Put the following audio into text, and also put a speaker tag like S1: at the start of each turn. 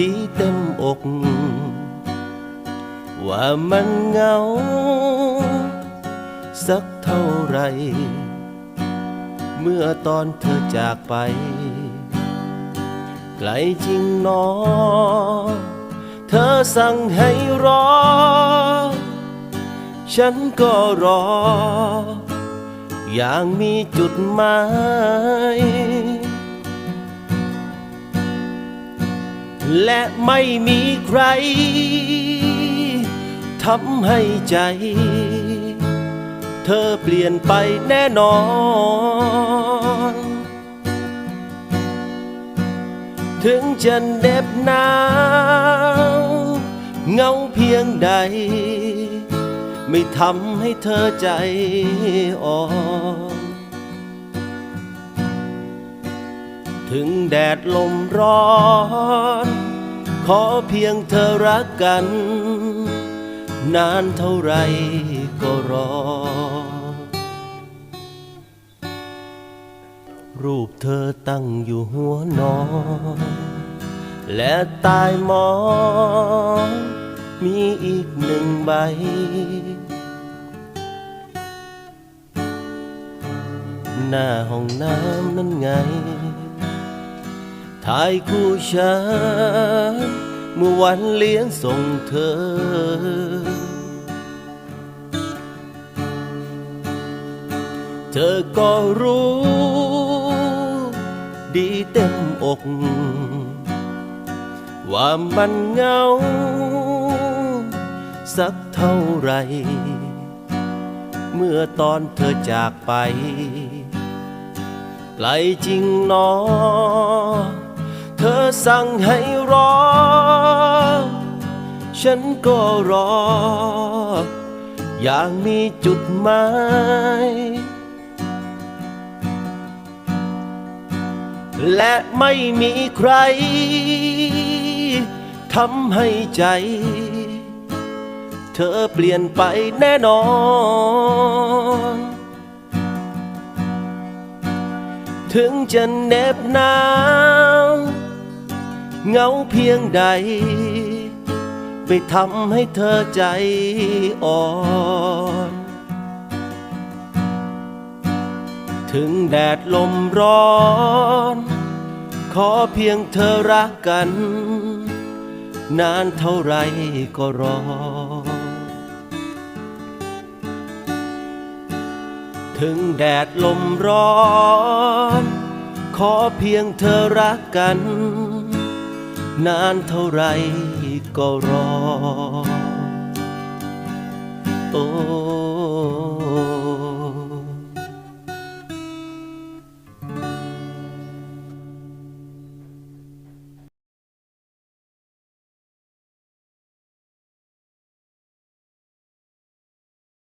S1: ดีเต็มอก ว่ามันเหงา สักเท่าไร เมื่อตอนเธอจากไป ไกลจริงนอ เธอสั่งให้รอ ฉันก็รอ อย่างมีจุดหมาย และไม่มีใครทำให้ใจ เธอเปลี่ยนไปแน่นอน ถึงจะเหน็บหนาวเงาเพียงใด ไม่ทำให้เธอใจอ่อน ถึงแดดลมร้อน ขอเพียงเธอรักกัน นานเท่าไรก็รอ รูปเธอตั้งอยู่หัวนอน และใตายหมอนมีอีกหนึ่งใบหน้าห้องน้ำนั้นไง ถ่ายคู่ฉันเมื่อวันเลี้ยงส่งเธอ เธอก็รู้ ดีเต็มอก ว่ามันเงา สักเท่าไร เมื่อตอนเธอจากไปไกลจริงหนอ เธอสั่งให้รอ ฉันก็รอ อย่างมีจุดหมายและไม่มีใครทำให้ใจ เธอเปลี่ยนไปแน่นอน ถึงจะเหน็บหนาว เงาเพียงใดไม่ทำให้เธอใจอ่อน ถึงแดดลมร้อน ขอเพียงเธอรักกัน นานเท่าไรก็รอ ถึงแดดลมร้อน ขอเพียงเธอรักกัน นานเท่าไรก็รอ โอ้